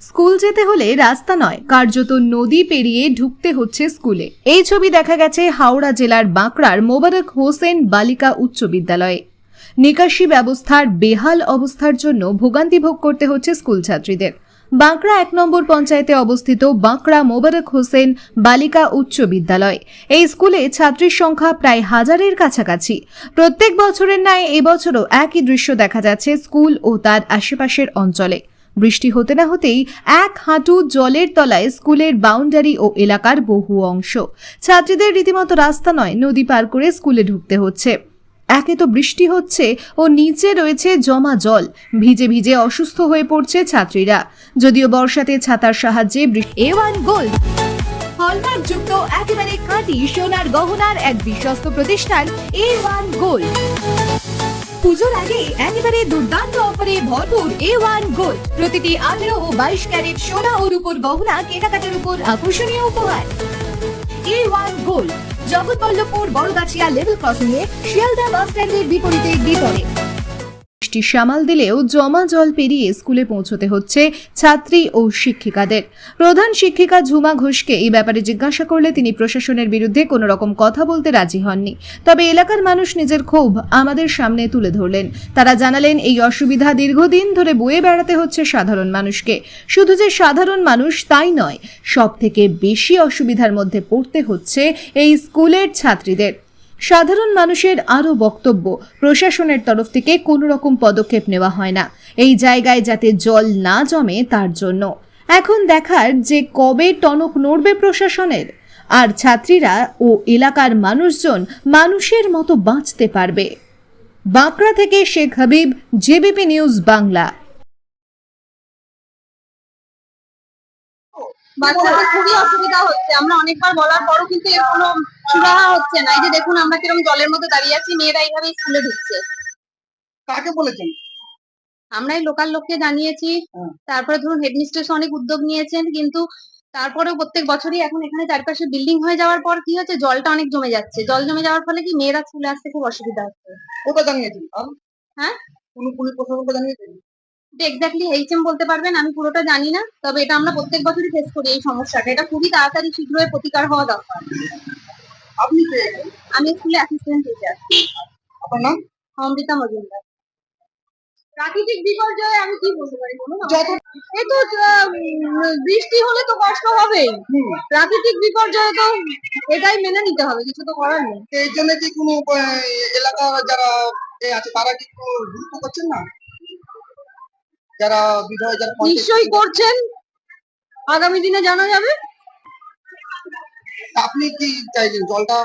School যেতে হলে রাস্তা নয়, কার্যত নদী পেরিয়ে ঢুকতে হচ্ছে স্কুলে। এই ছবি দেখা গেছে হাওড়া জেলার বাঁকড়ার মোবারক হোসেন বালিকা উচ্চ বিদ্যালয়ে। নিকাশি ব্যবস্থার বেহাল অবস্থার জন্য ভোগান্তি ভোগ করতে হচ্ছে স্কুল ছাত্রীদের। বাঁকড়া এক নম্বর পঞ্চায়েতে অবস্থিত বাঁকড়া মোবারক হোসেন বালিকা উচ্চ বিদ্যালয়। এই স্কুলে ছাত্রীর সংখ্যা প্রায় হাজারের কাছাকাছি। প্রত্যেক বছরের ন্যায় এবছরও একই দৃশ্য দেখা যাচ্ছে স্কুল ও তার আশেপাশের অঞ্চলে। বৃষ্টি হতে না হতেই এক হাঁটু জলের তলায় স্কুলের বাউন্ডারি ও এলাকার বহু অংশ। ছাত্রীদের রীতিমতো রাস্তা নয়, নদী পার করে স্কুলে ঢুকতে হচ্ছে। একে তো বৃষ্টি হচ্ছে ও নিচে রয়েছে জমা জল, ভিজে ভিজে অসুস্থ হয়ে পড়ছে ছাত্রীরা। যদিও বর্ষাতে ছাতার সাহায্যে এ ওয়ান গোল্ড হলমার্ক যুক্ত একেবারে খাঁটি সোনার গহনার এক বিশ্বস্ত প্রতিষ্ঠান এ ওয়ান গোল্ড পুজোর আগে একেবারে দুর্দান্ত অফারে ভরপুর এ ওয়ান গোল্ড প্রতিটি আঠেরো ও বাইশ ক্যারেট সোনা ও রূপোর গহনা, কেনাকাটার উপর আকর্ষণীয় উপহার। A one gold Jagatballavpur Bargachhia level crossing A Sealdah bus স্ট্যান্ডের বিপরীতে বিপরীত বৃষ্টি সামাল দিলেও জমা জল পেরিয়ে স্কুলে পৌঁছতে হচ্ছে ছাত্রী ও শিক্ষিকাদের। প্রধান শিক্ষিকা ঝুমা ঘোষকে এই ব্যাপারে জিজ্ঞাসা করলে তিনি প্রশাসনের বিরুদ্ধে কোনো রকম কথা বলতে রাজি হননি। তবে এলাকার মানুষ নিজের ক্ষোভ আমাদের সামনে তুলে ধরলেন। তারা জানালেন, এই অসুবিধা দীর্ঘদিন ধরে বয়ে বেড়াতে হচ্ছে সাধারণ মানুষকে। শুধু যে সাধারণ মানুষ তাই নয় সব থেকে বেশি অসুবিধার মধ্যে পড়তে হচ্ছে এই স্কুলের ছাত্রীদের। সাধারণ মানুষের আরও বক্তব্য প্রশাসনের তরফ থেকে কোনো রকম পদক্ষেপ নেওয়া হয় না। এই জায়গায় যাতে জল না জমে তার জন্য। এখন দেখার যে কবে টনক নড়বে প্রশাসনের, আর ছাত্রীরা ও এলাকার মানুষজন মানুষের মতো বাঁচতে পারবে। বাঁকড়া থেকে শেখ হাবিব, জেবিপি নিউজ বাংলা। বাচ্চাদের খুবই অসুবিধা হচ্ছে। আমরা অনেকবার বলার পরও কিন্তু এর কোনো সুরাহা হচ্ছে না। এই যে দেখুন আমরা কীরকম জলের মধ্যে দাঁড়িয়ে আছি মেয়েরা এইভাবে স্কুলে ঢুকছে। কাকে বলেছেন? আমরা এই লোকাল লোককে জানিয়েছি। তারপরে ধরুন হেডমিস্ট্রেস অনেক উদ্যোগ নিয়েছেন কিন্তু তারপরেও প্রত্যেক বছরই এখন এখানে চারপাশে বিল্ডিং হয়ে যাওয়ার পর কি হচ্ছে জলটা অনেক জমে যাচ্ছে। জল জমে যাওয়ার ফলে কি মেয়েরা স্কুলে আসতে খুব অসুবিধা হচ্ছে। কোথায় জানিয়েছেন? হ্যাঁ? কোনো পুলিশ প্রশাসনকে জানিয়েছেন? এক্স্যাক্টলি এইচএম বলতে পারবেন আমি পুরোটা জানি না তবে এটা আমরা প্রত্যেক বছরই ফেস করি এই সমস্যাটা। এটা খুবই তাড়াতাড়ি শীঘ্রই প্রতিকার হওয়া দরকার। আপনি কে? আমি স্কুলে অ্যাসিস্ট্যান্ট টিচার আপনার নাম? অমৃতা মজুমদার। প্রাকৃতিক বিপর্যয়ে আমি কি বলতে পারি বলুন? যত এই তো বৃষ্টি হলে তো কষ্ট হবেই। প্রাকৃতিক বিপর্যয়ে তো এটাই মেনে নিতে হবে কিছু তো করার নেই। এর জন্য কি কোনো আহ, এলাকার যারা আছে তারা কি করছেন না? যারা নিশ্চয়ই করছেন। আগামী দিনে জানা যাবে? আপনি কি চাইছেন জলটা?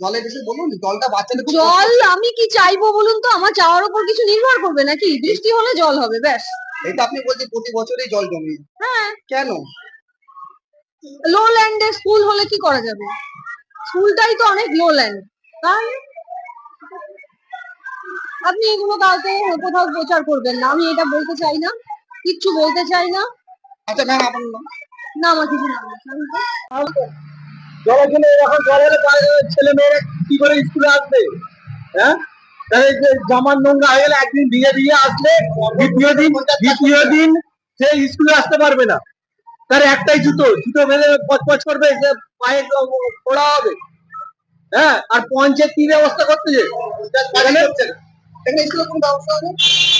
জলের বিষয়ে বলুন জলটা বাচ্চাদের জল আমি কি চাইব বলুন তো? আমার চাওয়ার উপর কিছু নির্ভর করবে নাকি? বৃষ্টি হলে জল হবে ব্যাস। এটা আপনি বলছেন প্রতি বছরই জল জমে। হ্যাঁ। কেন? লো ল্যান্ডে স্কুল হলে কি করা যাবে? স্কুলটাই তো অনেক লো ল্যান্ড তাহলে? আপনি এগুলো কাউকে কোথাও প্রচার করবেন না। আমি এটা বলতে চাই না। কিচ্ছু বলতে চাই না। আচ্ছা ম্যাম আপনার নাম? না আমার কিছু না। জলের জন্য এখন জলের ছেলে মেয়েরা কি করে স্কুলে আসবে? হ্যাঁ? জামার নোংরা হয়ে গেলে একদিন ভিজে ভিজে আসলে দ্বিতীয় দিন দ্বিতীয় দিন সে স্কুলে আসতে পারবে না। তার একটাই জুতো জুতো বেঁধে পচপচ করবে সে পায়ে পড়া হবে। হ্যাঁ? আর পঞ্চায়েত কি ব্যবস্থা করতেছে এখানে এখানে কোনো ব্যবস্থা আছে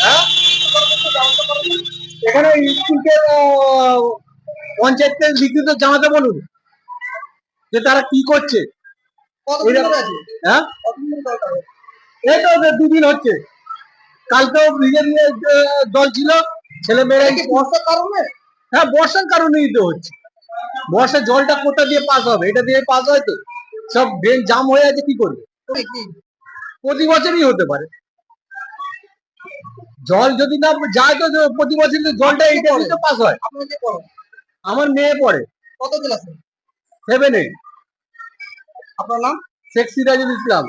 হ্যাঁ? এখানে স্কুলকে আহ, পঞ্চায়েতকে জানাতে বলুন যে তারা কি করছে। হ্যাঁ? এই তো দুদিন হচ্ছে। কালকেও ভিজে আহ, ছিল ছেলে মেয়েরা বর্ষার কারণে? হ্যাঁ বর্ষার কারণেই তো হচ্ছে। বর্ষার জলটা কোথা দিয়ে পাস হবে? এটা দিয়ে পাস হয় তো? সব ড্রেন জাম হয়ে আছে কি করবে? প্রতি বছরই হতে পারে। জল যদি না যায় তো প্রতি বছর জলটা এইটা পাস হয়। আমার মেয়ে পড়ে। কত ক্লাসে সেভেন আপনার নাম? শেখ সিরাজুল ইসলাম।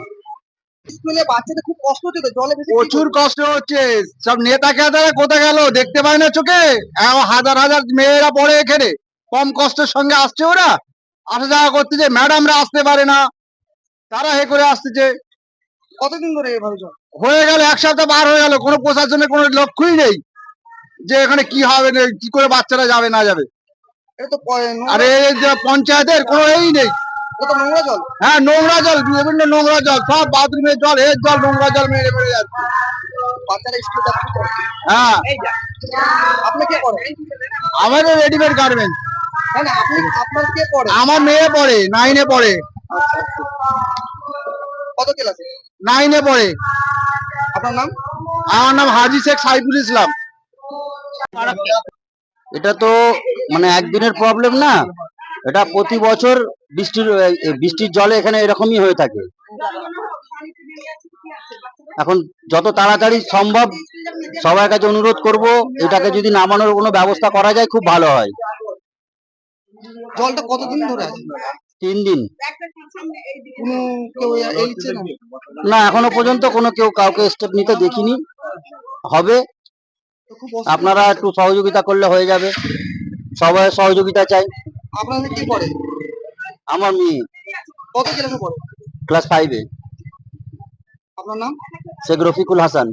স্কুলে বাচ্চাদের খুব কষ্ট হচ্ছে জলে প্রচুর কষ্ট হচ্ছে। সব নেতা খেতারা গেল? দেখতে পায় না চোখে। হাজার হাজার মেয়েরা পড়ে এখানে। কম কষ্টের সঙ্গে আসছে ওরা। আসা যাওয়া করতেছে ম্যাডামরা আসতে পারে না। তারা হে করে আসতেছে। কতদিন ধরে এভাবে হয়ে গেল এক সপ্তাহ বার হয়ে গেল কোনো প্রশাসনের কোনো লক্ষ্যই নেই যে এখানে কি হবে না, কি করে বাচ্চারা যাবে না যাবে। আরে যে পঞ্চায়েতের কোনো এই নেই। নোংরা জল? হ্যাঁ নোংরা জল বিভিন্ন নোংরা জল সব বাথরুমের জল এর জল নোংরা জল মেরে মেরে যাচ্ছে। হ্যাঁ। আপনি কে পড়ে? আমাদের রেডিমেড গার্মেন্ট আমার মেয়ে পড়ে নাইনে পড়ে। কত ক্লাসে নাইনে পড়ে। আপনার নাম? আমার নাম হাজি শেখ সাইফুল ইসলাম। এটা তো মানে একদিনের প্রবলেম না। এটা প্রতি বছর বৃষ্টির বৃষ্টির জলে এখানে এরকমই হয়ে থাকে। এখন যত তাড়াতাড়ি সম্ভব সবার কাছে অনুরোধ করব এটাকে যদি নামানোর কোনো ব্যবস্থা করা যায় খুব ভালো হয়। জলটা কতদিন ধরে আছে? তিন দিন। কোনো কেউ এলছে না? এখনও পর্যন্ত কোনো কেউ কাউকে স্টেপ নিতে দেখিনি। হবে। আপনারা একটু সহযোগিতা করলে হয়ে যাবে। সবাই সহযোগিতা চাই। আপনাদের কি পড়ে? আমার মেয়ে। কত ক্লাসে পড়ে? ক্লাস ফাইভে আপনার নাম? শেখ রফিকুল হাসান।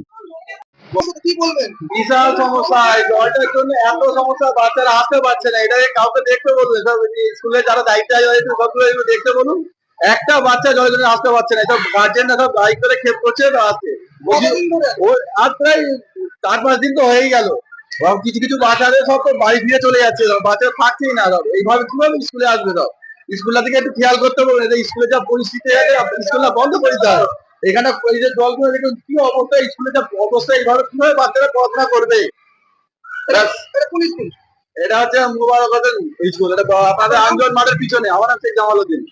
কি বলবেন? বিশাল সমস্যা এই জলটার জন্য এত সমস্যা বাচ্চারা আসতে পারছে না। এটা কাউকে দেখতে সব স্কুলে যারা দায়িত্ব আছে সবগুলো এগুলো দেখতে বলুন। একটা বাচ্চা জলের জন্য আসতে পারছে না সব গার্জেনরা সব বাইক করে খেপ করছে তো আসছে বলছি, কতদিন ধরে? ও আর প্রায় চার পাঁচ দিন তো হয়েই গেল। কিছু কিছু বাচ্চাদের সব তো বাড়ি ফিরে চলে যাচ্ছে সব বাচ্চারা থাকছেই না সব। এইভাবে কীভাবে স্কুলে আসবে সব? স্কুলটা থেকে একটু খেয়াল করতে হবে স্কুলে যা পরিস্থিতি স্কুলটা বন্ধ করে দিতে হবে। এখানে এই যে জলগুলো দেখুন কি অবস্থা? স্কুলে যা অবস্থা এইভাবে কীভাবে বাচ্চারা পড়াশোনা করবে? এটা এটা কোন স্কুল। এটা হচ্ছে মুবারক হাসান স্কুল এটা আপনাদের আঞ্জন মাঠের পিছনে আমার নাম শেখ জামাল উদ্দিন।